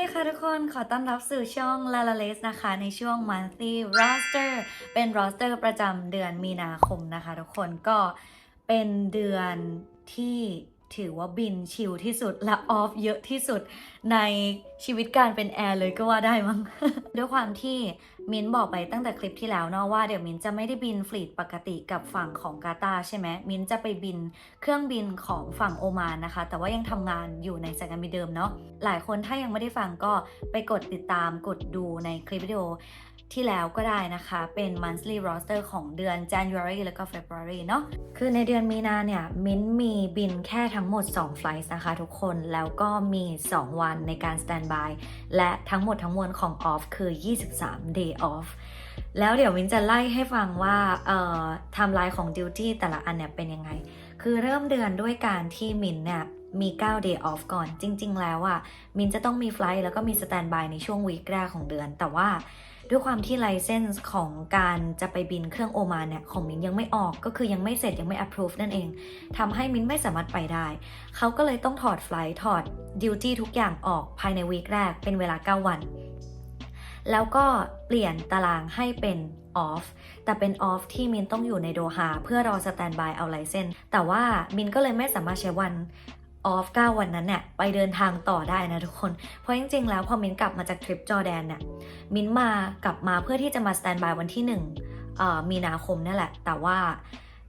สวัสดีค่ะทุกคนขอต้อนรับสู่ช่อง l a l a l e s นะคะ ในช่วง monthly roster เป็น roster ประจำเดือนมีนาคมนะคะทุกคนก็เป็นเดือนที่ ถือว่าบินชิลที่สุดและออฟเยอะที่สุดในชีวิตการเป็นแอร์เลยก็ว่าได้มั้ง ด้วยความที่มินบอกไปตั้งแต่คลิปที่แล้วเนาะว่าเดี๋ยวมินจะไม่ได้บินฟลีดปกติกับฝั่งของกาตาใช่ไหมมินจะไปบินเครื่องบินของฝั่งโอมานนะคะ แต่ว่ายังทำงานอยู่ในสายการบินเดิมเนาะหลายคนถ้ายังไม่ได้ฟังก็ไปกดติดตามกดดูในคลิปวิดีโอ ที่แล้วก็ได้นะคะ เป็น monthly roster ของเดือน January แล้วก็ February เนาะคือในเดือนมีนาเนี่ยมิ้นมีบินแค่ทั้งหมด 2 ไฟล์นะคะทุกคนแล้วก็มี 2 วันในการ stand by และทั้งหมดทั้งมวลของ off คือ 23 day off แล้วเดี๋ยวมิ้นจะไล่ให้ฟังว่าเอ่อไทม์ไลน์ของ duty แต่ละอันเนี่ยเป็นยังไง คือเริ่มเดือนด้วยการที่มินเนี่ย มี 9 day off ก่อน จริง ๆ แล้วอะ่ะ มินจะต้องมีไฟล์แล้วก็มี stand by ในช่วงวีคแรกของเดือน แต่ว่าด้วยความที่ไลเซนส์ของการจะไปบินเครื่องโอมานเนี่ย ของมินยังไม่ออกก็คือยังไม่เสร็จยังไม่ approve นั่นเองทำให้มินไม่สามารถไปได้ เขาก็เลยต้องถอดไฟล์ถอดดิวตี้ทุกอย่างออกภายในวีคแรกเป็นเวลา 9 วัน แล้วก็เปลี่ยนตารางให้เป็นออฟแต่เป็นออฟที่มินต้องอยู่ในโดฮาเพื่อรอสแตนบายเอาไลเซนแต่ว่ามินก็เลยไม่สามารถใช้วัน ออฟ9วันนั้นเนี่ยไปเดินทางต่อได้นะทุกคน เพราะจริงๆแล้วพอมินกลับมาจากทริปจอแดนเนี่ยมินมากลับมาเพื่อที่จะมาสแตนบายวันที่1เอ่อมีนาคมนั่นแหละ แต่ว่า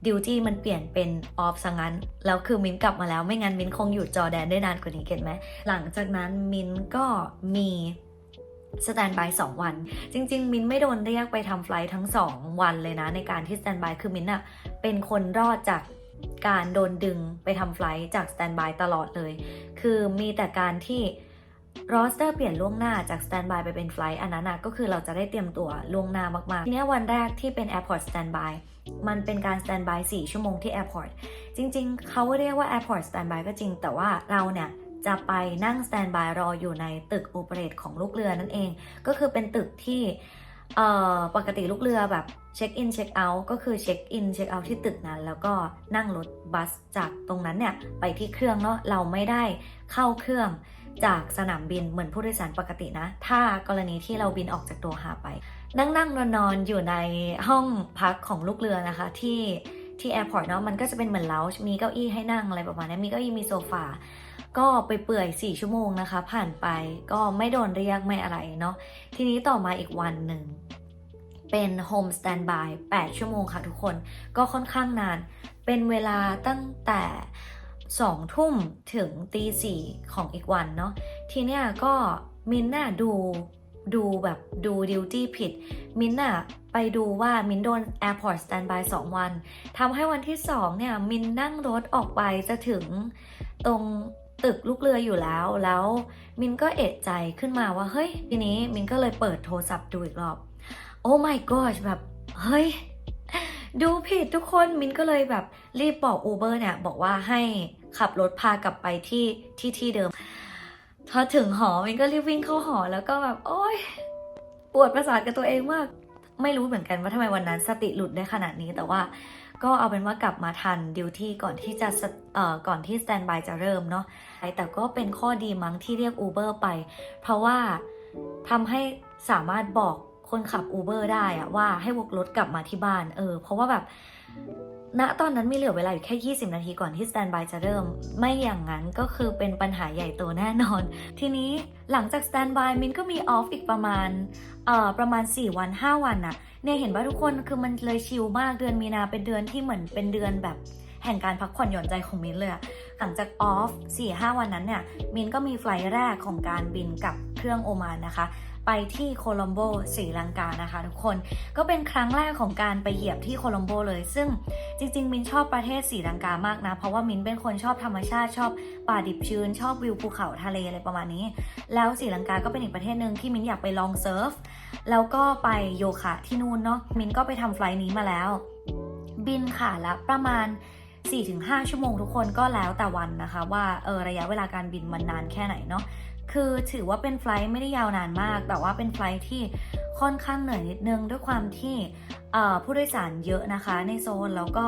ดิวตี้มันเปลี่ยนเป็นออฟซะงั้น แล้วคือมินกลับมาแล้วไม่งั้นมินคงอยู่จอแดนได้นานกว่านี้เก็ตไหม หลังจากนั้นมินก็มีสแตนบาย2วัน จริง ๆ มินไม่โดนเรียกไปทำไฟล์ทั้ง2วันเลยนะในการที่สแตนบายคือมินอะเป็นคนรอดจาก การโดนดึงไปทำไฟล์จากสแตนบายตลอดเลย คือมีแต่การที่รอสเตอร์เปลี่ยนล่วงหน้าจากสแตนบายไปเป็นไฟล์อันนั้นก็คือเราจะได้เตรียมตัวล่วงหน้ามากๆทีนี้วันแรกที่เป็น Airport Standby มันเป็นการ Standby 4ชั่วโมงที่ Airport จริง ๆ เขาเรียกว่า Airport Standby ก็จริง แต่ว่าเราเนี่ยจะไปนั่ง Standby รออยู่ในตึก Operate ของลูกเรือนั่นเอง ก็คือเป็นตึกที่ เอ่อปกติลูกเรือแบบเช็คอินเช็คเอาท์ก็คือเช็คอินเช็คเอาท์ที่ตึกนั้น แล้วก็นั่งรถบัสจากตรงนั้นเนี่ยไปที่เครื่องเนาะเราไม่ได้เข้าเครื่องจากสนามบินเหมือนผู้โดยสารปกตินะ ถ้ากรณีที่เราบินออกจากตัวหาไป นั่งนั่งนอนนอนๆอยู่ในห้องพักของลูกเรือนะคะที่ ที่แอร์พอร์ตเนาะมันก็จะเป็นเหมือนเลาจ์มีเก้าอี้ให้นั่งอะไรประมาณนี้มีเก้าอี้มีโซฟาก็ไปเปื่อย4ชั่วโมงนะคะ ผ่านไปก็ไม่โดนเรียกไม่อะไรเนาะทีนี้ต่อมาอีกวันหนึ่งเป็นโฮมสแตนบาย8ชั่วโมงค่ะทุกคน ก็ค่อนข้างนาน เป็นเวลาตั้งแต่2ทุ่มถึงตีสี่ของอีกวันเนาะทีเนี้ยก็มินน่ะดู ดูแบบดูดิวตี้ผิด มินน่ะไปดูว่ามินโดน Airport Standby 2 วันทำให้วันที่ 2 เนี่ย มินนั่งรถออกไปจะถึงตรงตึกลูกเรืออยู่แล้ว แล้วมินก็เอะใจขึ้นมาว่า เฮ้ย ทีนี้มินก็เลยเปิดโทรศัพท์ดูอีกรอบ โอ้ my gosh แบบ เฮ้ย ดูผิดทุกคนมินก็เลยแบบรีบบอก Uber เนี่ย บอกว่าให้ขับรถพากลับไปที่ที่ที่เดิม พอถึงหอมินก็รีบวิ่งเข้าหอแล้วก็แบบโอ๊ยปวดประสาทกับตัวเองมาก ไม่รู้เหมือนกันว่าทำไมวันนั้นสติหลุดได้ขนาดนี้แต่ว่าก็เอาเป็นว่ากลับมาทันดิวที่ก่อนที่จะเอ่อก่อนที่สแตนบายจะเริ่มเนาะแต่ก็เป็นข้อดีมั้งที่เรียก Uber ไป เพราะว่าทำให้สามารถบอกคนขับ Uber ได้อะว่าให้วกรถกลับมาที่บ้าน เออ เพราะว่าแบบ ณตอนนั้นมีเหลือเวลาอยู่แค่ 20 นาทีก่อนที่สแตนบายจะเริ่ม ไม่อย่างนั้นก็คือเป็นปัญหาใหญ่โตแน่นอน ทีนี้หลังจากสแตนบายมินก็มีออฟอีกประมาณเอ่อประมาณ 4 วัน 5 วันน่ะ เนี่ยเห็นว่าทุกคนคือมันเลยชิลมากเดือนมีนาเป็นเดือนที่เหมือนเป็นเดือนแบบแห่งการพักผ่อนหย่อนใจของมินเลยอะหลังจากออฟ4-5 วันนั้นเนี่ยมินก็มีไฟล์แรกของการบินกับเครื่องโอมานนะคะ ไปที่โคลัมโบศรีลังกานะคะทุกคนก็เป็นครั้งแรกของการไปเหยียบที่โคลัมโบเลย ซึ่งจริง ๆ มินชอบประเทศศรีลังกามากนะ เพราะว่ามินเป็นคนชอบธรรมชาติชอบป่าดิบชื้น ชอบวิวภูเขาทะเลอะไรประมาณนี้ แล้วศรีลังกาก็เป็นอีกประเทศหนึ่งที่มินอยากไปลองเซิร์ฟแล้วก็ไปโยคะที่นู่นเนาะมินก็ไปทำไฟล์นี้มาแล้ว บินค่ะล้วประมาณ 4-5 ชั่วโมงทุกคนก็แล้วแต่วันนะคะ ว่าเออระยะเวลาการบินมันนานแค่ไหนเนาะคือถือว่าเป็นไฟลท์ไม่ได้ยาวนานมาก แต่ว่าเป็นไฟล์ที่ค่อนข้างเหนื่อยนิดนึงด้วยความที่ผู้โดยสารเยอะนะคะ ในโซนแล้วก็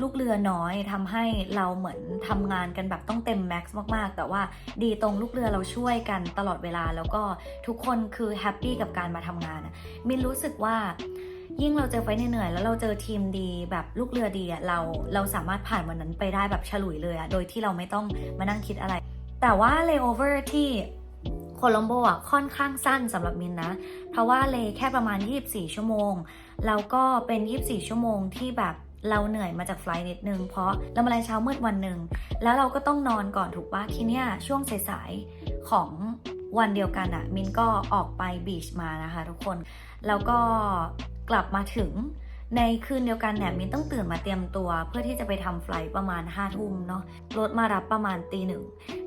ลูกเรือน้อยทำให้เราเหมือนทำงานกันแบบต้องเต็มแม็กซ์มากๆ แต่ว่าดีตรงลูกเรือเราช่วยกันตลอดเวลาแล้วก็ทุกคนคือแฮปปี้กับการมาทำงานอะมินรู้สึกว่า ยิ่งเราเจอไฟเหนื่อยๆแล้วเราเจอทีมดีแบบลูกเรือดีอะเราเราสามารถผ่านวันนั้นไปได้แบบฉลุยเลยอะโดยที่เราไม่ต้องมานั่งคิดอะไร แต่ว่าเลโอเวอร์ที่โคลัมโบอะค่อนข้างสั้นสำหรับมินนะ เพราะว่าเลแค่ประมาณ 24 ชั่วโมง แล้วก็เป็น 24 ชั่วโมงที่แบบเราเหนื่อยมาจากไฟล์นิดนึง เพราะเรามาแรงเช้ามืดวันหนึ่งแล้วเราก็ต้องนอนก่อนถูกปะทีเนี้ยช่วงสายๆของวันเดียวกันอะมินก็ออกไปบีชมานะคะทุกคน แล้วก็ กลับมาถึงในคืนเดียวกันเนี่ยมินต้องตื่นมาเตรียมตัว เพื่อที่จะไปทำไฟลท์ประมาณ5้าทุ่มเนาะรถมารับประมาณตีหนึ่ง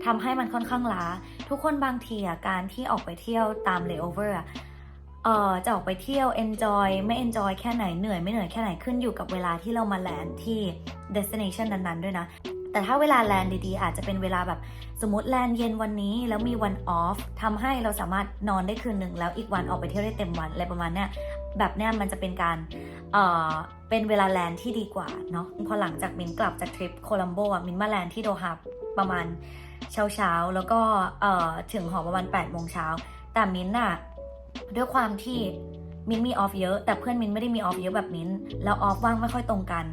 ทำให้มันค่อนข้างล้า ทุกคนบางทีอะการที่ออกไปเที่ยวตาม layover อะเอ่อจะออกไปเที่ยว enjoy ไม่ enjoy แค่ไหนเหนื่อยไม่เหนื่อยแค่ไหนขึ้นอยู่กับเวลาที่เรามาแลนด์ที่ destination นั้นๆ ด้วยนะ แต่ถ้าเวลาแลนด์ดีๆ อาจจะเป็นเวลาแบบสมมติแลนด์เย็นวันนี้แล้วมีวันออฟทำให้เราสามารถนอนได้คืนหนึ่งแล้วอีกวันออกไปเที่ยวได้เต็มวันอะไรประมาณเนี้ย แบบเนี้ยมันจะเป็นการเอ่อเป็นเวลาแลนที่ดีกว่าเนาะพอหลังจากมินกลับจากทริปโคลัมโบอะมินมาแลนที่โดฮาประมาณเช้าเช้าๆแล้วก็เอ่อถึงหอประมาณ8ปดโมงเช้าแต่มินน่ะด้วยความที่มินมีออฟเยอะ แต่เพื่อนมินไม่ได้มีออฟเยอะแบบมินแล้วออฟว่างไม่ค่อยตรงกัน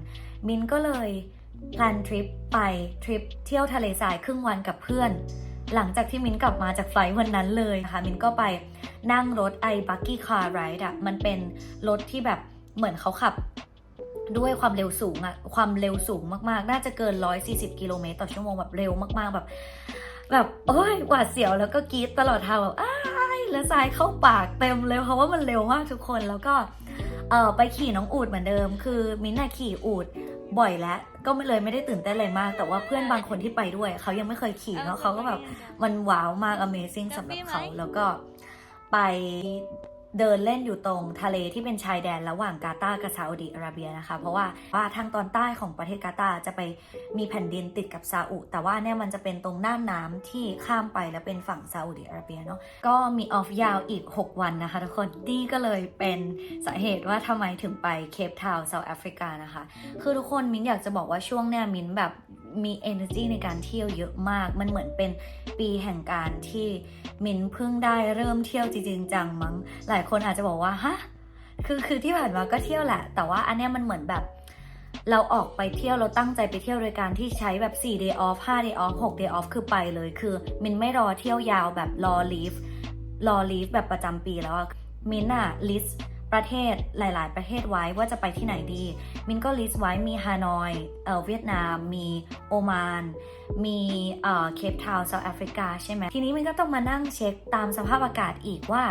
มินก็เลยแพลนทริปไปทริปเที่ยวทะเลทรายครึ่งวันกับเพื่อน หลังจากที่มิ้นกลับมาจากไฟล์วันนั้นเลยนะคะมิ้นก็ไปนั่งรถไอ้บักกี้คาร์ไรด์อะมันเป็นรถที่แบบเหมือนเขาขับด้วยความเร็วสูงอะความเร็วสูงมากๆ น่าจะเกิน 140 กิโลเมตรต่อชั่วโมงแบบเร็วมากๆแบบ แบบโอ้ยหวาดเสียวแล้วก็กรี๊ดตลอดทางแบบอ้ายแล้วทรายเข้าปากเต็มเลยเพราะว่ามันเร็วมากทุกคนแล้วก็เออไปขี่น้องอูดเหมือนเดิม คือมินน่ะขี่อูด บ่อยแล้วก็ไม่เลยไม่ได้ตื่นเต้นอะไรมาก แต่ว่าเพื่อนบางคนที่ไปด้วย เขายังไม่เคยขี่เนาะเขาก็แบบมันว้าวมาก Amazing สำหรับเขาแล้วก็ไป เดินเล่นอยู่ตรงทะเลที่เป็นชายแดนระหว่างกาตาร์กับซาอุดิอาระเบียนะคะ เพราะว่าว่าทางตอนใต้ของประเทศกาตาร์จะไปมีแผ่นดินติดกับซาอุ แต่ว่าเนี่ยมันจะเป็นตรงหน่านน้ำที่ข้ามไปแล้วเป็นฝั่งซาอุดิอาระเบียเนาะก็มีออฟยาวอีก 6 วันนะคะทุกคนนี่ก็เลยเป็นสาเหตุว่าทำไมถึงไปเคปทาวน์เซาท์แอฟริกานะคะ คือทุกคนมิ้นอยากจะบอกว่าช่วงเนี้ยมิ้นแบบ มี energy ในการเที่ยวเยอะมาก มันเหมือนเป็นปีแห่งการที่มินเพิ่งได้เริ่มเที่ยวจริงจังมั้ง หลายคนอาจจะบอกว่าฮะ คือคือที่ผ่านมาก็เที่ยวแหละ แต่ว่าอันเนี้ยมันเหมือนแบบเราออกไปเที่ยวเราตั้งใจไปเที่ยวโดยการที่ใช้แบบ 4 day off 5 day off 6 day off คือไปเลย คือมินไม่รอเที่ยวยาวแบบรอ leave รอ leave แบบประจำปีแล้วอะมินอะ list ประเทศหลาย ๆ ประเทศไว้ว่าจะไปที่ไหนดี มินก็ list ไว้มีฮานอยเอ่อเวียดนาม มีโอมาน มีเอ่อเคปทาวน์เซาท์แอฟริกาใช่ไหมทีนี้มินก็ต้องมานั่งเช็คตามสภาพอากาศอีกว่า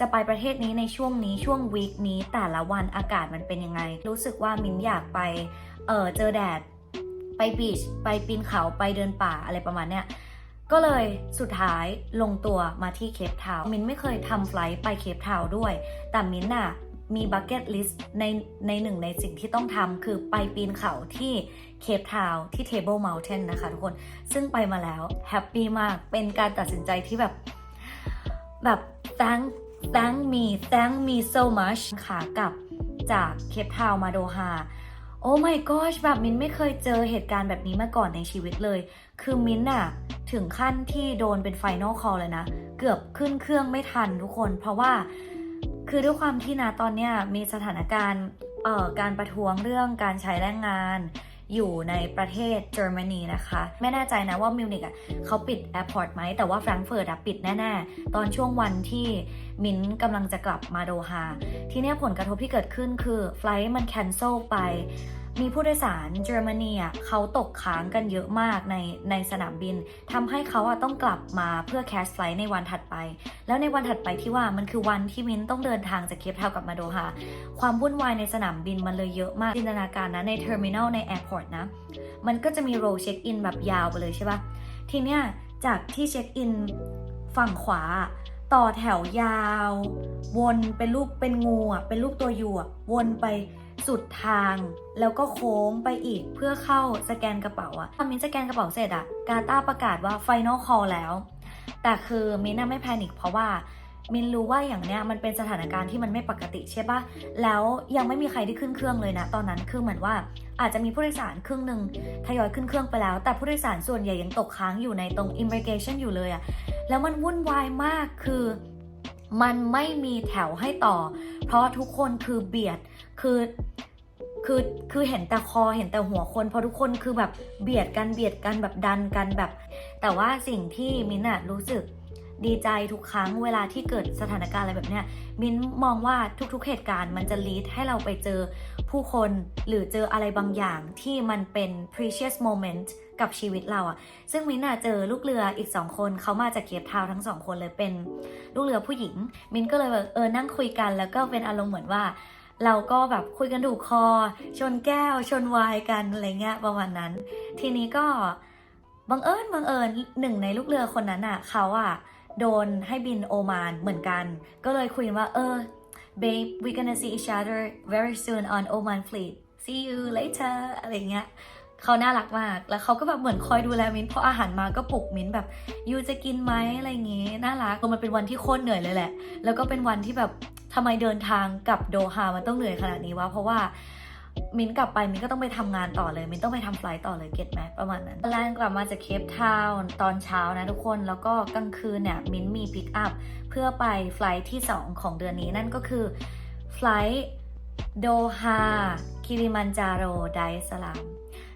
จะไปประเทศนี้ในช่วงนี้ช่วงวีคนี้แต่ละวันอากาศมันเป็นยังไง รู้สึกว่ามินอยากไปเออเจอแดด ไปบีชไปปีนเขาไปเดินป่าอะไรประมาณเนี้ย ก็เลยสุดท้ายลงตัวมาที่เคปทาวมินไม่เคยทำไฟล์ไปเคปทาวด้วย แต่มินน่ะมีบักเก็ตลิสต์ในในหนึ่งในสิ่งที่ต้องทำคือไปปีนเขาที่เคปทาวที่ Table Mountain นะคะทุกคน ซึ่งไปมาแล้วแฮปปี้มาก เป็นการตัดสินใจที่แบบ แบบ thank thank me thank me so much ขากลับจากเคปทาวมาโดฮา โอ้ my gosh แบบมินไม่เคยเจอเหตุการณ์แบบนี้มาก่อนในชีวิตเลย คือมินอะถึงขั้นที่โดนเป็นไฟนอลคอลเลยนะ เกือบขึ้นเครื่องไม่ทันทุกคน เพราะว่าคือด้วยความที่นะตอนเนี้ยมีสถานการณ์เอ่อการประท้วงเรื่องการใช้แรงงาน อยู่ในประเทศเยอรมนีนะคะ ไม่แน่ใจนะว่ามิวนิกอะเขาปิดแอร์พอร์ตไหมแต่ว่าแฟรงก์เฟิร์ตอะปิดแน่ๆ ตอนช่วงวันที่มินกำลังจะกลับมาโดฮา ทีนี้ผลกระทบที่เกิดขึ้นคือไฟล์มันแคนเซิลไป มีผู้โดยสารเยอรมนีอะเขาตกค้างกันเยอะมากในในสนามบินทำให้เขาอะต้องกลับมาเพื่อแคสไฟลท์ในวันถัดไป แล้วในวันถัดไปที่ว่ามันคือวันที่มินต้องเดินทางจากเคปทาวกลับมาโดฮาความวุ่นวายในสนามบินมันเลยเยอะมากจินตนาการนะในเทอร์มินอลในแอร์พอร์ตนะมันก็จะมีโรเช็คอินแบบยาวไปเลยใช่ปะทีเนี้ยจากที่เช็คอินฝั่งขวาต่อแถวยาว วนเป็นรูปเป็นงูอะเป็นรูปตัวยูอะวนไป สุดทาง แล้วก็โค้งไปอีกเพื่อเข้าสแกนกระเป๋าอะตอนมินสแกนกระเป๋าเสร็จอะกาตาประกาศว่าไฟนอลคอลแล้ว แต่คือมินน่ะไม่แพนิคเพราะว่ามินรู้ว่าอย่างเนี้ยมันเป็นสถานการณ์ที่มันไม่ปกติใช่ปะแล้วยังไม่มีใครที่ขึ้นเครื่องเลยนะ ตอนนั้นคือเหมือนว่าอาจจะมีผู้โดยสารครึ่งหนึ่งทยอยขึ้นเครื่องไปแล้ว แต่ผู้โดยสารส่วนใหญ่ยังตกค้างอยู่ในตรง immigration อยู่เลยอะแล้วมันวุ่นวายมากคือ มันไม่มีแถวให้ต่อ เพราะทุกคนคือเบียดคือคือคือเห็นแต่คอเห็นแต่หัวคนเพราะทุกคนคือแบบเบียดกันเบียดกันแบบดันกันแบบ แต่ว่าสิ่งที่มินอะรู้สึก ดีใจทุกครั้งเวลาที่เกิดสถานการณ์อะไรแบบเนี้ยมิ้นมองว่าทุกๆเหตุการณ์มันจะ lead ให้เราไปเจอผู้คนหรือเจออะไรบางอย่างที่มันเป็น precious moment กับชีวิตเราอะซึ่งมิ้นอะเจอลูกเรืออีกสองคนเขามาจากเคปทาวทั้งสองคนเลยเป็นลูกเรือผู้หญิง มิ้นก็เลยแบบเออนั่งคุยกัน แล้วก็เป็นอารมณ์เหมือนว่า เราก็แบบคุยกันถูกคอ ชนแก้ว ชนวายกันอะไรเงี้ยประมาณนั้น ทีนี้ก็บังเอิญบังเอิญหนึ่งในลูกเรือคนนั้นอะเขาอะ โดนให้บินโอมานเหมือนกัน ก็เลยคุยว่าเออ babe we gonna see each other very soon on Oman fleet see you later อะไรเงี้ยเขาน่ารักมาก แล้วเขาก็แบบเหมือนคอยดูแลมิ้นพออาหารมาก็ปลุกมิ้นแบบยูจะกินไหมอะไรเงี้ยน่ารักมันเป็นวันที่โคตรเหนื่อยเลยแหละ แล้วก็เป็นวันที่แบบทำไมเดินทางกับโดฮามันต้องเหนื่อยขนาดนี้วะ เพราะว่า มิ้นกลับไปมิ้นก็ต้องไปทำงานต่อเลย มิ้นต้องไปทำไฟล์ต่อเลยเก็ตไหมประมาณนั้นแลนกลับมาจากเคปทาวน์ตอนเช้านะทุกคนแล้วก็กลางคืนเนี่ยมิ้นมีปิกอัพเพื่อไปไฟล์ที่ 2 ของเดือนนี้นั่นก็คือไฟล์โดฮาคิริมันจาโรไดสลาม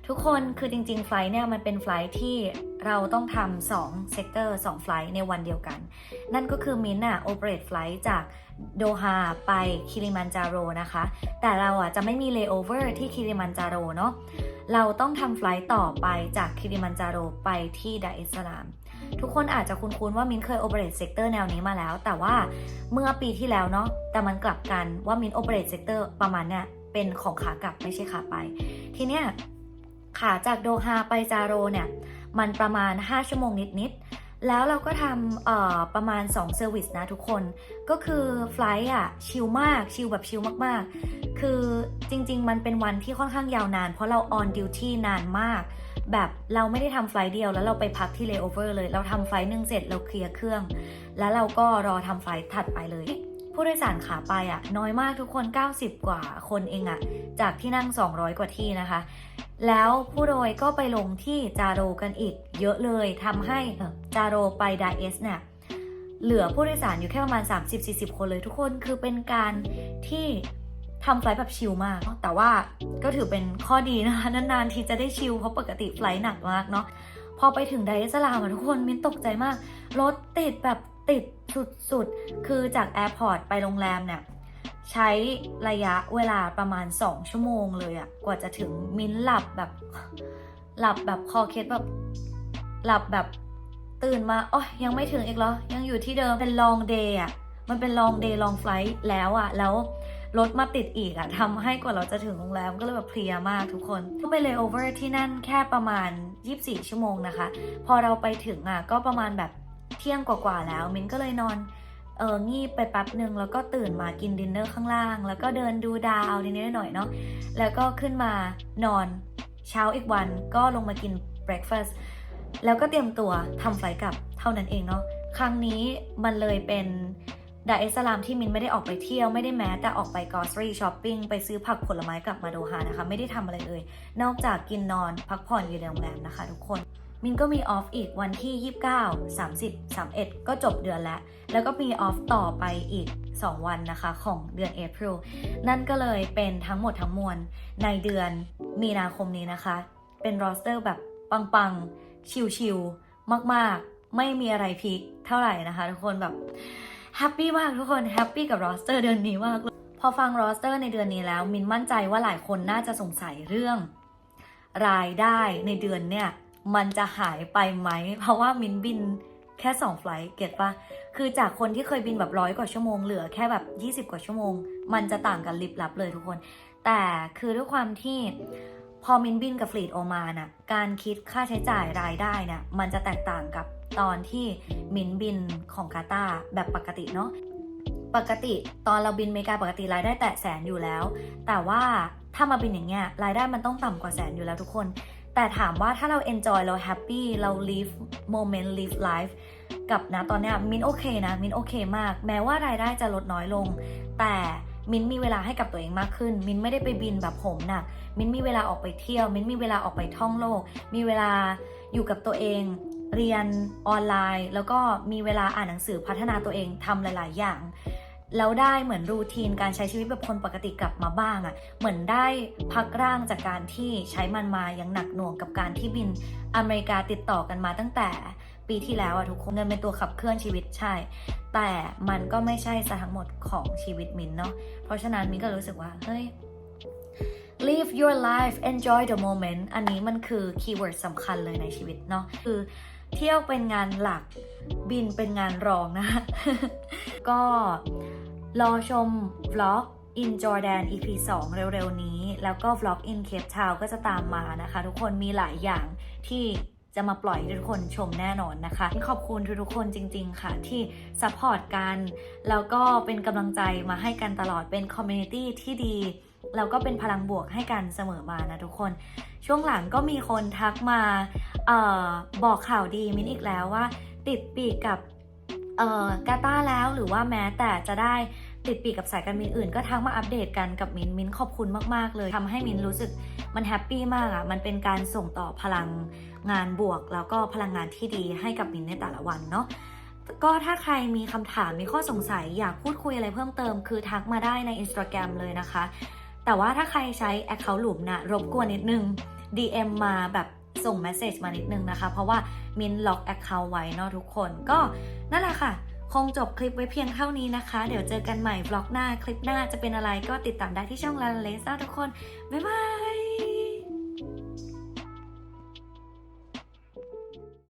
ทุกคนคือจริงๆไฟล์เนี่ยมันเป็นไฟล์ที่ เราต้องทำสองเซกเตอร์สองไฟล์ในวันเดียวกัน นั่นก็คือมินอะโอเปเรตไฟล์จากโดฮาไปคิริมันจาโรนะคะ แต่เราอะจะไม่มีเล y o อเวอร์ที่คิริมันจาโรเนาะเราต้องทำไฟล์ต่อไปจากคิริมันจาโรไปที่ดาเอสสลาม ทุกคนอาจจะคุ้นๆว่ามินเคยโอเปเรตเซกเตอร์แนวนี้มาแล้ว แต่ว่าเมื่อปีที่แล้วเนาะแต่มันกลับกันว่ามินโอเปเรตเซกเตอร์ประมาณเนี้ยเป็นของขากลับไม่ใช่ขาไป ทีเนี้ยขาจากโดฮาไปจาโรเนี่ย มันประมาณ 5 ชั่วโมงนิดๆ แล้วเราก็ทำประมาณ2เซอร์วิสนะทุกคน ก็คือไฟล์อะชิลมากชิลแบบชิลมากๆ คือจริงๆ มันเป็นวันที่ค่อนข้างยาวนาน เพราะเราออนดิวตี้นานมาก แบบเราไม่ได้ทำไฟล์เดียว แล้วเราไปพักที่เลโอเวอร์เลย เราทำไฟล์หนึ่งเสร็จเราเคลียร์เครื่อง แล้วเราก็รอทำไฟล์ถัดไปเลย ผู้โดยสารขาไปอะน้อยมากทุกคน 90 กว่าคนเองอะ จากที่นั่ง 200 กว่าที่นะคะ แล้วผู้โดยก็ไปลงที่จาโรกันอีก เยอะเลยทำให้จาโรไปไดเอสเนี่ยเหลือผู้โดยสารอยู่แค่ประมาณ 30-40 คนเลยทุกคนคือเป็นการที่ทำไฟล์แบบชิลมาก แต่ว่าก็ถือเป็นข้อดีนะคะ นานๆทีจะได้ชิลเพราะปกติไฟล์หนักมากเนาะพอไปถึงไดเอสลามอะทุกคน มินตกใจมาก รถติดแบบ ติดสุดๆ คือจากแอร์พอร์ตไปโรงแรมเนี่ยใช้ระยะเวลาประมาณ 2 ชั่วโมงเลยอะกว่าจะถึงมิ้นหลับแบบ หลับแบบคอเคสแบบ หลับแบบตื่นมาโอ้ยยังไม่ถึงอีกเหรอ ยังอยู่ที่เดิมเป็น long day อะมันเป็น long day long flight แล้วอะแล้วรถมาติดอีกอะทำให้กว่าเราจะถึงโรงแรมก็เลยแบบเพลียมากทุกคนต้องไป layover ที่นั่นแค่ประมาณ 24 ชั่วโมงนะคะ พอเราไปถึงอะก็ประมาณแบบ เที่ยงกว่าๆแล้วมินก็เลยนอนเอองีบไปแป๊บหนึ่งแล้วก็ตื่นมากินดินเนอร์ข้างล่าง แล้วก็เดินดูดาวนิดๆหน่อยเนาะแล้วก็ขึ้นมานอนเช้าอีกวันก็ลงมากินเบรคฟาสต์แล้วก็เตรียมตัวทำไฟล์กลับเท่านั้นเองเนาะครั้งนี้มันเลยเป็นดาเอสลามที่มินไม่ได้ออกไปเที่ยวไม่ได้แม้แต่ออกไปกอสรีช้อปปิ้งไปซื้อผักผลไม้กลับมาโดฮานะคะ ไม่ได้ทำอะไรเลย นอกจากกินนอนพักผ่อนอยู่ในโรงแรมนะคะทุกคน มินก็มีออฟอีกวันที่ 29 30 31 ก็จบเดือนแล้ว แล้วก็มีออฟต่อไปอีก 2 วันนะคะของเดือนเอพ i l นั่นก็เลยเป็นทั้งหมดทั้งมวลในเดือนมีนาคมนี้นะคะ เป็นรอสเตอร์แบบปังๆ ชิลๆ มากๆ ไม่มีอะไรพีคเท่าไหร่นะคะ ทุกคนแบบแฮปปี้มากทุกคนแฮปปี้กับรอสเตอร์เดือนนี้มากพอฟังรอสเตอร์ในเดือนนี้แล้ว มินมั่นใจว่าหลายคนน่าจะสงสัยเรื่อง รายได้ในเดือนเนี่ย มันจะหายไปไหม เพราะว่ามินบินแค่2ไฟล์เก็ตปะคือจากคนที่เคยบินแบบร้อยกว่าชั่วโมงเหลือแค่แบบ 20 กว่าชั่วโมง มันจะต่างกันลิบลับเลยทุกคน แต่คือด้วยความที่พอมินบินกับฟลีดโอมาน่ะการคิดค่าใช้จ่ายรายได้เนี่ยมันจะแตกต่างกับตอนที่มินบินของกาตาร์แบบปกติเนาะปกติตอนเราบินเมกาปกติรายได้แตะแสนอยู่แล้ว แต่ว่าถ้ามาบินอย่างเงี้ยรายได้มันต้องต่ำกว่าแสนอยู่แล้วทุกคน แต่ถามว่าถ้าเรา enjoy เรา happy เรา live moment live life กับนะตอนนี้มินโอเคนะ มินโอเคมาก แม้ว่ารายได้จะลดน้อยลง แต่มินมีเวลาให้กับตัวเองมากขึ้น มินไม่ได้ไปบินแบบผมหนักมินมีเวลาออกไปเที่ยว มินมีเวลาออกไปท่องโลก มีเวลาอยู่กับตัวเอง เรียนออนไลน์ แล้วก็มีเวลาอ่านหนังสือพัฒนาตัวเองทำหลาย ๆ อย่าง แล้วได้เหมือนรูทีนการใช้ชีวิตแบบคนปกติกลับมาบ้างอะ่ะ เหมือนได้พักร่างจากการที่ใช้มันมาอย่างหนักหน่วงกับการที่บินอเมริกาติดต่อกันมาตั้งแต่ปีที่แล้วอะทุกคนเงินเป็นตัวขับเคลื่อนชีวิตใช่ แต่มันก็ไม่ใช่ซะทั้งหมดของชีวิตมินเนาะ เพราะฉะนั้นมินก็รู้สึกว่า เฮ้ย live your life enjoy the moment อันนี้มันคือคีย์เวิร์ดสำคัญเลยในชีวิตเนาะ คือ เที่ยวเป็นงานหลัก บินเป็นงานรองนะก็รอชม vlog in Jordan EP 2 เร็วๆนี้ แล้วก็ vlog in Cape Town ก็จะตามมานะคะ ทุกคนมีหลายอย่างที่จะมาปล่อยให้ทุกคนชมแน่นอนนะคะ ขอบคุณทุกๆคนจริง ๆ ค่ะ ที่ซัพพอร์ตกัน แล้วก็เป็นกำลังใจมาให้กันตลอดเป็นคอมมูนิตี้ที่ดี แล้วก็เป็นพลังบวกให้กันเสมอมานะทุกคน ช่วงหลังก็มีคนทักมา เออบอกข่าวดีมินอีกแล้วว่า ติดปีกกับเอ่อกาตาแล้วหรือว่าแม้แต่จะได้ติดปีกกับสายการบินอื่นก็ทักมาอัปเดตกันกับมินมินขอบคุณมากๆ เลยทำให้มินรู้สึกมันแฮปปี้มากอะ่ะมันเป็นการส่งต่อพลังงานบวก แล้วก็พลังงานที่ดีให้กับมินในแต่ละวันเนาะก็ถ้าใครมีคำถามมีข้อสงสัยอยากพูดคุยอะไรเพิ่มเติม คือทักมาได้ใน Instagram เลยนะคะ แต่ว่าถ้าใครใช้ Account หลุมนะรบกวนนิดนึง DM มาแบบ ส่งเมสเซจมานิดนึงนะคะ เพราะว่ามินล็อกแอคเคาท์ไว้เนาะทุกคนก็นั่นแหละค่ะ คงจบคลิปไว้เพียงเท่านี้นะคะ เดี๋ยวเจอกันใหม่บล็อกหน้าคลิปหน้าจะเป็นอะไรก็ติดตามได้ที่ช่องลาเลซ่าทุกคน บ๊ายบาย